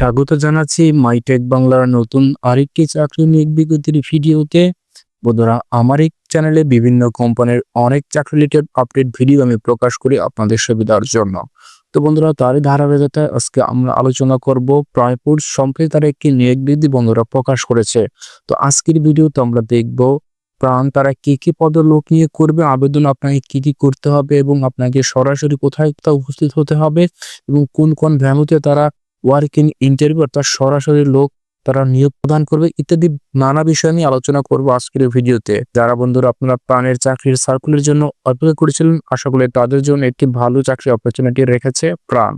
স্বাগত জানাচ্ছি মাইটেক বাংলার নতুন আরেকটি চাকরি নিয়োগ বিজ্ঞপ্তির ভিডিওতে। বন্ধুরা, আমার এই চ্যানেলে বিভিন্ন কোম্পানির অনেক চাকরি রিলেটেড আপডেট ভিডিও আমি প্রকাশ করি আপনাদের সুবিধার জন্য। তো বন্ধুরা, তারই ধারাবাহিকতায় আজকে আমরা আলোচনা করব প্রায়পুর সম্প্রতি তারা একটি নিয়োগ বিধি বন্ধুরা প্রকাশ করেছে। তো আজকের ভিডিওতে আমরা দেখব প্রাণ তারা কি কি পদের লোক নিয়ে করবে, আবেদন আপনাকে কি কি করতে হবে এবং আপনাকে সরাসরি কোথায় কোথাও উপস্থিত হতে হবে এবং কোন কোন ভ্যানুতে তারা ওয়ার্কিং ইন্টারভিউ অর্থাৎ সরাসরি লোক তারা নিয়োগ প্রদান করবে ইত্যাদি নানা বিষয় নিয়ে আলোচনা করব আজকের ভিডিওতে। যারা বন্ধুরা আপনারা প্রাণের চাকরির সার্কুলের জন্য অপেক্ষা করেছিলেন, আশা করি তাদের জন্য একটি ভালো চাকরি অপরচুনিটি রেখেছে প্রাণ।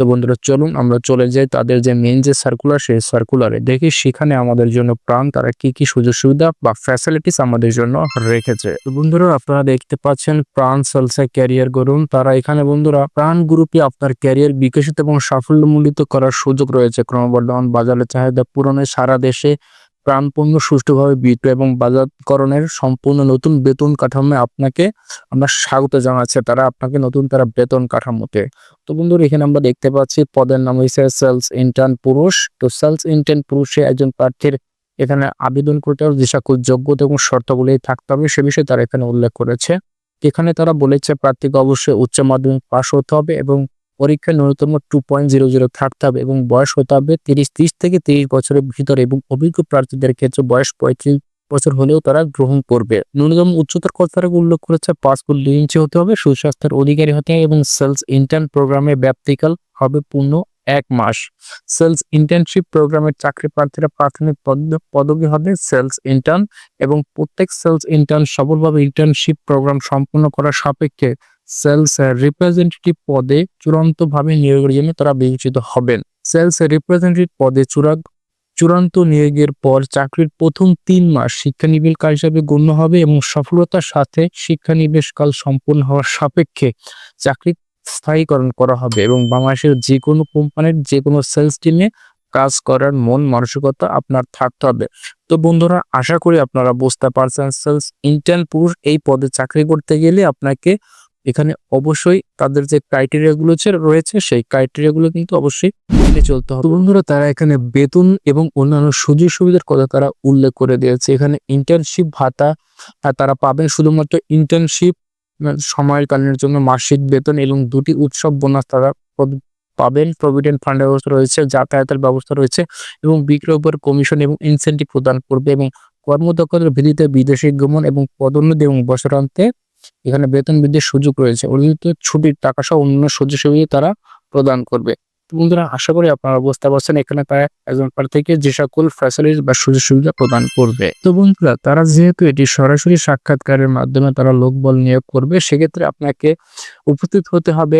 তো বন্ধুরা, চলুন আমরা চলে যাই তাদের যে মেন যে সার্কুলার সেই সার্কুলারে দেখি সেখানে আমাদের জন্য প্রাণ, তারা কি কি সুযোগ সুবিধা বা ফ্যাসিলিটিস আমাদের জন্য রেখেছে। বন্ধুরা, আপনারা দেখতে পাচ্ছেন প্রাণ সেলসে ক্যারিয়ার গড়ুন তারা এখানে বন্ধুরা, প্রাণ গ্রুপে আপনার ক্যারিয়ার বিকশিত এবং সাফল্যমূলিত করার সুযোগ রয়েছে। ক্রমবর্ধমান বাজারের চাহিদা পূরণে সারা দেশে প্রাণপণ্য সুষ্ঠুভাবে বিক্রয় এবং বাজারকরণের সম্পূর্ণ নতুন বেতন কাঠামো আপনাকে আমরা স্বাগত জানাচ্ছি, তারা আপনাকে নতুন তারা বেতন কাঠামোতে। তো বন্ধুরা, এখানে আমরা দেখতে পাচ্ছি পদের নাম হয়েছে সেলস ইন্টার্ন পুরুষ। তো সেলস ইন্টার্ন পুরুষে একজন প্রার্থীর এখানে আবেদন করতে হবে যে সকল যোগ্যতা এবং শর্তাবলী থাকতে হবে, সে বিষয়ে তারা এখানে উল্লেখ করেছে। এখানে তারা বলেছে, প্রার্থীকে অবশ্যই উচ্চ মাধ্যমিক পাশ হতে হবে এবং পরীক্ষায় ন্যূনতম টু পয়েন্ট জিরো জিরো থাকতে হবে এবং বয়স হতে হবে তিরিশ, ত্রিশ থেকে তিরিশ বছরের ভিতরে এবং অভিজ্ঞ প্রার্থীদের ক্ষেত্রে বয়স পঁয়ত্রিশ বছর হলেও তারা গ্রহণ করবে। ন্যূনতম উচ্চতর কথাটা উল্লেখ করেছে ফুট দুই ইঞ্চি হতে হবে, সুস্বাস্থ্যের অধিকারী হতে হবে এবং সেলস ইন্টার্ন প্রোগ্রামে ব্যাপ্তিকাল হবে পূর্ণ এক মাস। সেলস ইন্টার্নশিপ প্রোগ্রামের চাকরি প্রার্থীরা প্রাথমিক পদ- পদবি হবে সেলস ইন্টার্ন এবং প্রত্যেক সেলস ইন্টার্ন সফলভাবে ইন্টার্নশিপ প্রোগ্রাম সম্পূর্ণ করার সাপেক্ষে সেলস রিপ্রেজেন্টেটিভ পদে চূড়ান্তভাবে নিয়োগের জন্য তারা বিবেচিত হবেন। সেলস রিপ্রেজেন্টেটিভ পদে চূড়া চূড়ান্ত নিয়োগের পর চাকরির প্রথম তিন মাস শিক্ষানিবেশকাল হিসাবে গণ্য হবে এবং সফলতার সাথে শিক্ষানিবেশকাল সম্পূর্ণ হওয়ার সাপেক্ষে চাকরি স্থায়ীকরণ করা হবে এবং বাংলাদেশের যে কোনো কোম্পানির যে কোনো সেলস টিমে কাজ করার মন মানসিকতা আপনার থাকতে হবে। তো বন্ধুরা, আশা করি আপনারা বুঝতে পারছেন, সেলস ইন্টার্ন পুরুষ এই পদে চাকরি করতে গেলে আপনাকে এখানে অবশ্যই তাদের যে ক্রাইটেরিয়া গুলো রয়েছে, সেই ক্রাইটেরিয়া গুলো কিন্তু অবশ্যই মেনে চলতে হবে। বন্ধুরা, তারা এখানে বেতন এবং অন্যান্য সুযোগ সুবিধার কথা তারা উল্লেখ করে দিয়েছে। এখানে ইন্টার্নশিপ ভাতা আর তারা পাবেন শুধুমাত্র ইন্টার্নশিপ সময়কালীনের জন্য মাসিক বেতন এবং দুটি উৎসব বোনাস তারা পাবেন। প্রভিডেন্ট ফান্ডের ব্যবস্থা রয়েছে, যাতায়াতের ব্যবস্থা রয়েছে এবং বিক্রয় উপর কমিশন এবং ইনসেন্টিভ প্রদান করবে এবং কর্মদক্ষতার ভিত্তিতে বিদেশি গমন এবং পদোন্নতি এবং বছরান্তে এখানে বেতন বৃদ্ধির সুযোগ রয়েছে। অতিরিক্ত ছুটির টাকা সহ অন্যান্য সুযোগ সুবিধা তারা প্রদান করবে। বন্ধুরা, আশা করি আপনারা বুঝতে পারছেন, এখানে তারা একজন প্রার্থীকে যে সকল ফ্যাসিলিটিস বা সুযোগ সুবিধা প্রদান করবে। তো বন্ধুরা, তারা যেহেতু এটি সরাসরি সাক্ষাৎকারের মাধ্যমে তারা লোকবল নিয়োগ করবে, সেক্ষেত্রে আপনাকে উপস্থিত হতে হবে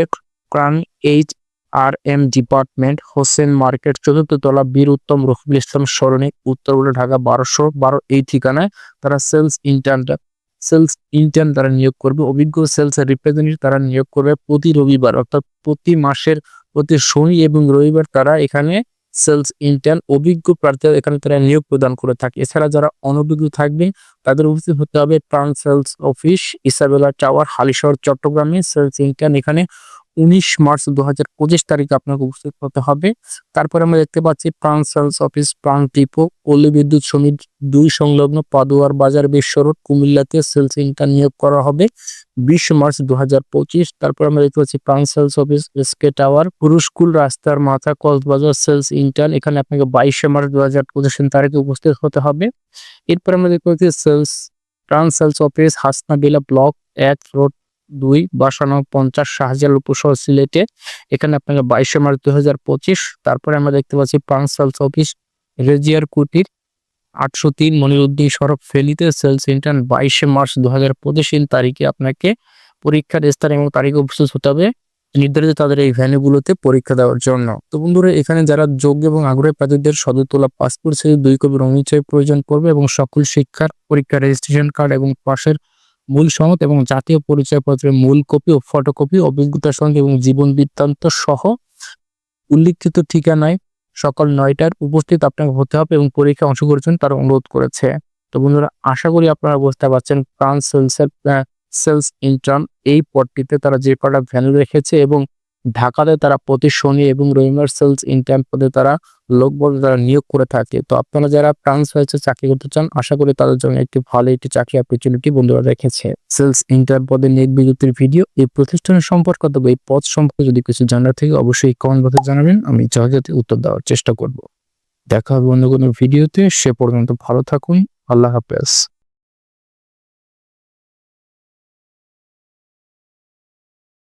Pran H R M department, Hossain market চতুর্থ তলা বীর উত্তম রফিকুল ইসলাম সরণি উত্তরগুলো ঢাকা বারোশো বারো, এই ঠিকানায় তারা সেলস ইন্টার্নটা সেলস ইন্টার্ন তারা নিয়োগ করবে, অভিজ্ঞ সেলস রিপ্রেজেন্টেটিভ তারা নিয়োগ করবে প্রতি রবিবার, অর্থাৎ প্রতি মাসের, প্রতি শনি এবং রবিবার তারা এখানে সেলস ইন্টার্ন অভিজ্ঞ প্রার্থীরা এখানে তারা নিয়োগ প্রদান করে থাকে। এছাড়া যারা অনভিজ্ঞ থাকবে তাদের উপস্থিত হতে হবে Pran sales office Isabella tower Halishahar, চট্টগ্রামে সেলস ইন্টার্ন এখানে উনিশ মার্চ দু হাজার পঁচিশ তারিখে আপনাকে উপস্থিত হতে হবে। তারপরে আমরা দেখতে পাচ্ছি প্রাণ সেলস অফিস, প্রাণ টিপো পল্লী বিদ্যুৎ সমিতি, দুই সংলগ্ন পাদুয়ার বাজার বিশ্ব রোড, কুমিল্লাতে সেলস ইন্টার নিয়োগ করা হবে বিশ মার্চ দু হাজার পঁচিশ। তারপর আমরা দেখতে পাচ্ছি Pran sales office, SK tower Purushkul রাস্তার মাথা, কক্সবাজার সেলস ইন্টার্ন এখানে আপনাকে বাইশে মার্চ দু হাজার পঁচিশ তারিখে উপস্থিত হতে হবে। এরপর আমরা দেখতে পাচ্ছি sales, Pran sales office, হাসনাবিলা block এক, রোড দুই, বাসানো পঞ্চাশ শাহজাল উপশহর সিলেটে। এখানে আপনাকে বাইশে মার্চ দুই হাজার পঁচিশ, তারপরে আমরা দেখতে পাচ্ছি প্রাণ সেলস অফিস, রেজিয়ার কুটির, আটশো তিন, মনিরুদ্দিন সড়ক ফেলিতে সেলস ইন্টার্ন, বাইশে মার্চ দু হাজার পঁচিশ তারিখে আপনাকে পরীক্ষার স্থান এবং তারিখে উপস্থিত হতে হবে। নির্ধারিত তাদের এই ভ্যানুগুলোতে পরীক্ষা দেওয়ার জন্য। তো বন্ধুরা, এখানে যারা যোগ্য এবং আগ্রহী প্রার্থীদের সদর তোলা পাসপোর্ট সাইজ, দুই কপি রঙিচয় প্রয়োজন পড়বে এবং সকল শিক্ষার পরীক্ষা রেজিস্ট্রেশন কার্ড এবং পাশের মূল সনদ এবং জাতীয় পরিচয়পত্রের মূল কপি ও ফটোকপি অভিজ্ঞতা সঙ্গে এবং জীবন বৃত্তান্ত সহ উল্লিখিত ঠিকানায় সকাল নয়টার উপস্থিত আপনাকে হতে হবে এবং পরীক্ষায় অংশগ্রহণ তারা অনুরোধ করেছে। তো বন্ধুরা, আশা করি আপনারা বুঝতে পারছেন, ফ্রান্স সেলসের সেলস ইন্টার্ন এই পদটিতে তারা যে কটা ভ্যালু রেখেছে এবং ঢাকাতে তারা প্রতি শনি এবং রবিবার সেলস ইন্টার্ন পদে তারা লোক বলতে তারা নিয়োগ করে থাকে। তো আপনারা যারা ফ্রান্স হয়েছে চাকরি করতে চান, আশা করি তাদের জন্য একটি ভালো একটি চাকরি অপরচুনিটি বন্ধুরা রেখেছে। সেলস ইন্টার্ন পদে নিয়োগ বিজ্ঞপ্তির ভিডিও এই প্রতিষ্ঠানের সম্পর্ক অথবা এই পদ সম্পর্কে যদি কিছু জানার থেকে, অবশ্যই কমেন্ট বক্সে জানাবেন। আমি যথাযথ উত্তর দেওয়ার চেষ্টা করব। দেখা হবে অন্য কোনো ভিডিওতে সে পর্যন্ত ভালো থাকুন। আল্লাহ হাফেজ।